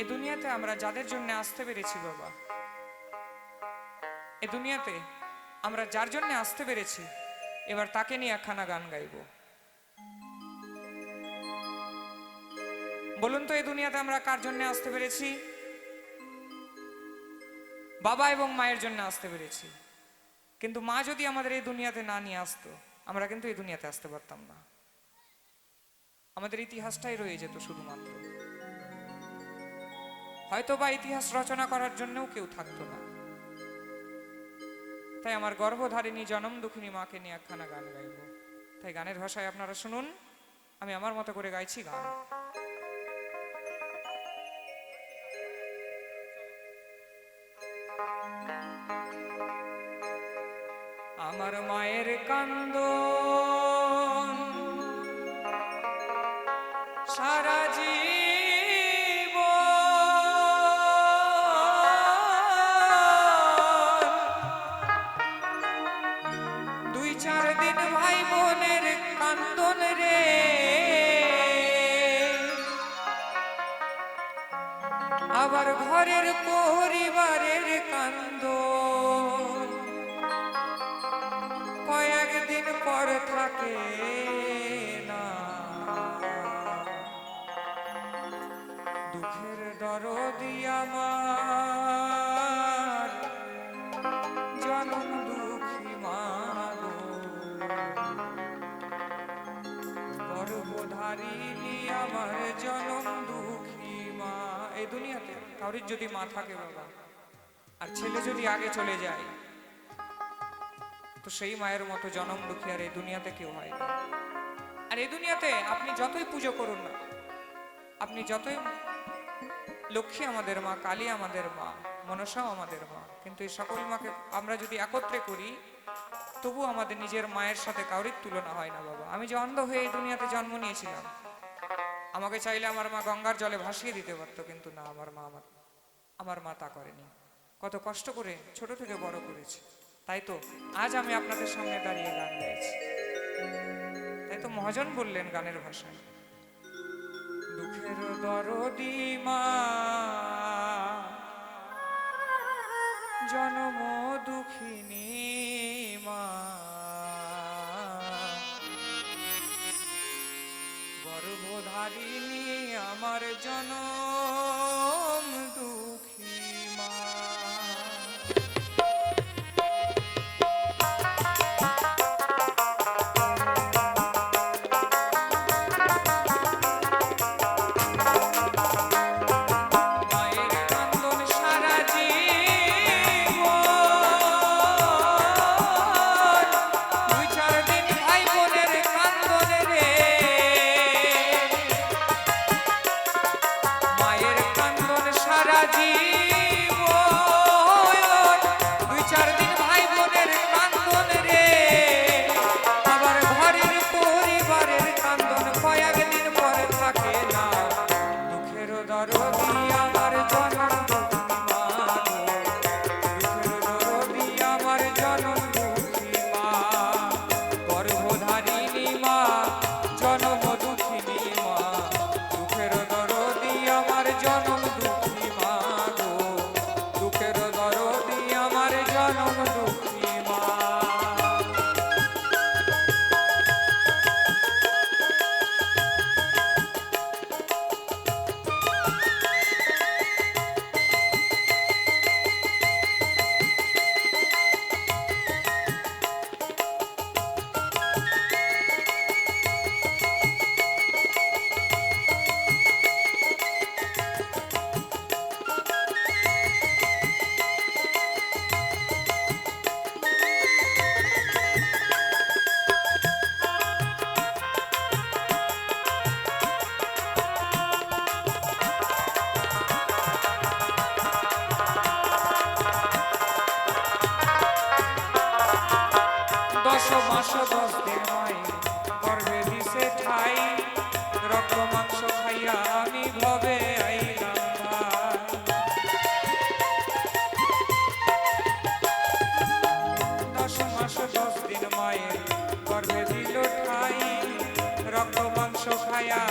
এই দুনিয়াতে আমরা যাদের জন্য আসতে পেরেছি, বাবা। এ দুনিয়াতে আমরা যার জন্য আসতে পেরেছি, এবার তাকে নিয়ে একখানা গান গাইব। বলুন তো এই দুনিয়াতে আমরা কার জন্য আসতে পেরেছি? বাবা এবং মায়ের জন্য আসতে পেরেছি। কিন্তু মা যদি আমাদের এই দুনিয়াতে না নিয়ে আসতো, আমরা কিন্তু এই দুনিয়াতে আসতে পারতাম না। আমাদের ইতিহাসটাই রয়ে যেত শুধুমাত্র। হয়তো বা ইতিহাস রচনা করার জন্যও কেউ থাকতো না। তাই আমার গর্ভধারিণী জনম দুঃখিনী মাকে নিয়ে একখানা গান গাইব। তাই গানের ভাষায় আপনারা শুনুন, আমি আমার মতো করে গাইছি গান। আমার মায়ের কান্দ আবার ঘরের পরিবারের কান্দ। কয়েকদিন পর থাকে না। দুঃখের দুঃখী মাগো গর্ভধারিণী আমার জনম মা এই দুনিয়াতে? কাউরির যদি মা থাকে বাবা, আর ছেলে যদি আগে চলে যায়, তো সেই মায়ের মতো জনম দুঃখী আর এই দুনিয়াতে কেউ হয় আর এই দুনিয়াতে আপনি যতই পুজো করুন না, আপনি যতই লক্ষ্মী আমাদের মা, কালী আমাদের মা, মনসাও আমাদের মা, কিন্তু এই সকল মাকে আমরা যদি একত্রে করি তবু আমাদের নিজের মায়ের সাথে কাউরির তুলনা হয় না বাবা। আমি যে অন্ধ হয়ে এই দুনিয়াতে জন্ম নিয়েছিলাম আমাকে চাইলে আমার মা গঙ্গার জলে ভাসিয়ে দিতে পারত, কিন্তু না, আমার মা আমার আমার মা তা করেনি। কত কষ্ট করে ছোট থেকে বড় করেছে। তাই তো আজ আমি আপনাদের সামনে দাঁড়িয়ে গান গাইছি। তাই তো মহাজন বললেন গানের ভাষায়, দুঃখের দরদি দশ দশ দিন মায়ের গর্ভে দিছে ঠাই, রক্ত, মাংস খাইয়া আমি ভবে আইলাম। দশ মাস দশ দিন মায়ের গর্ভে দিল ঠাই, রক্ত, মাংস খাইয়া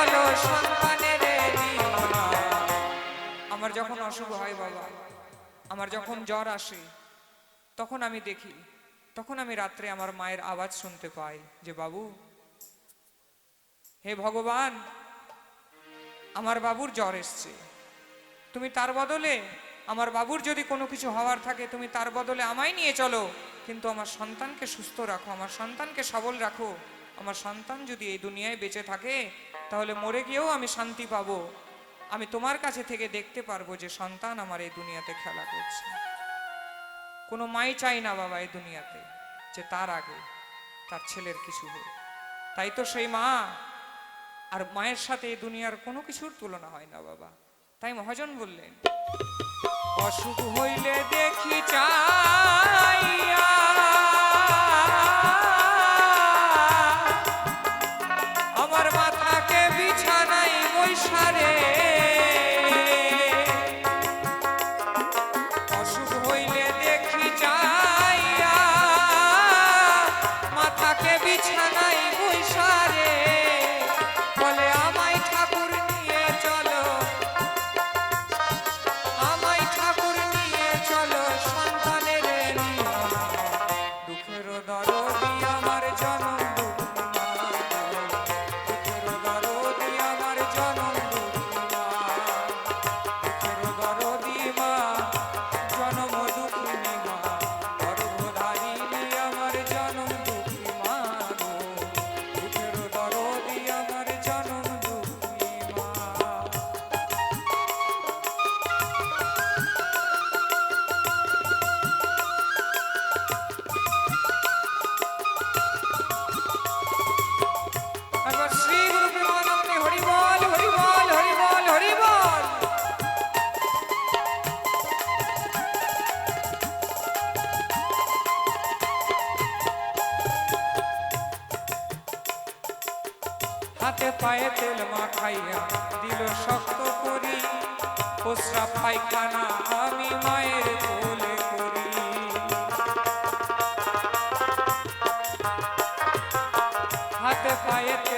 চলো সন্তানের আমার যখন অশুভ হয় বাবা, আমার যখন জ্বর আসে, তখন আমি দেখি, তখন আমি রাত্রে আমার মায়ের আওয়াজ শুনতে পাই যে, বাবু, হে ভগবান, আমার বাবুর জ্বর এসছে। তুমি তার বদলে, আমার বাবুর যদি কোনো কিছু হওয়ার থাকে, তুমি তার বদলে আমায় নিয়ে চলো। কিন্তু আমার সন্তানকে সুস্থ রাখো, আমার সন্তানকে সবল রাখো। আমার সন্তান যদি এই দুনিয়ায় বেঁচে থাকে, তাহলে মরে গিয়েও আমি শান্তি পাবো। আমি তোমার কাছে থেকে দেখতে পারব যে সন্তান আমার এই দুনিয়াতে খেলা করছে। কোনো মাই চাই না বাবা এই দুনিয়াতে যে তার আগে তার ছেলের কিছু হোক। তাই তো সেই মা। আর মায়ের সাথে এই দুনিয়ার কোনো কিছুর তুলনা হয় না বাবা। তাই মহাজন বললেন, অসুখ হইলে দেখি চাইয়া মাথাকে quiet.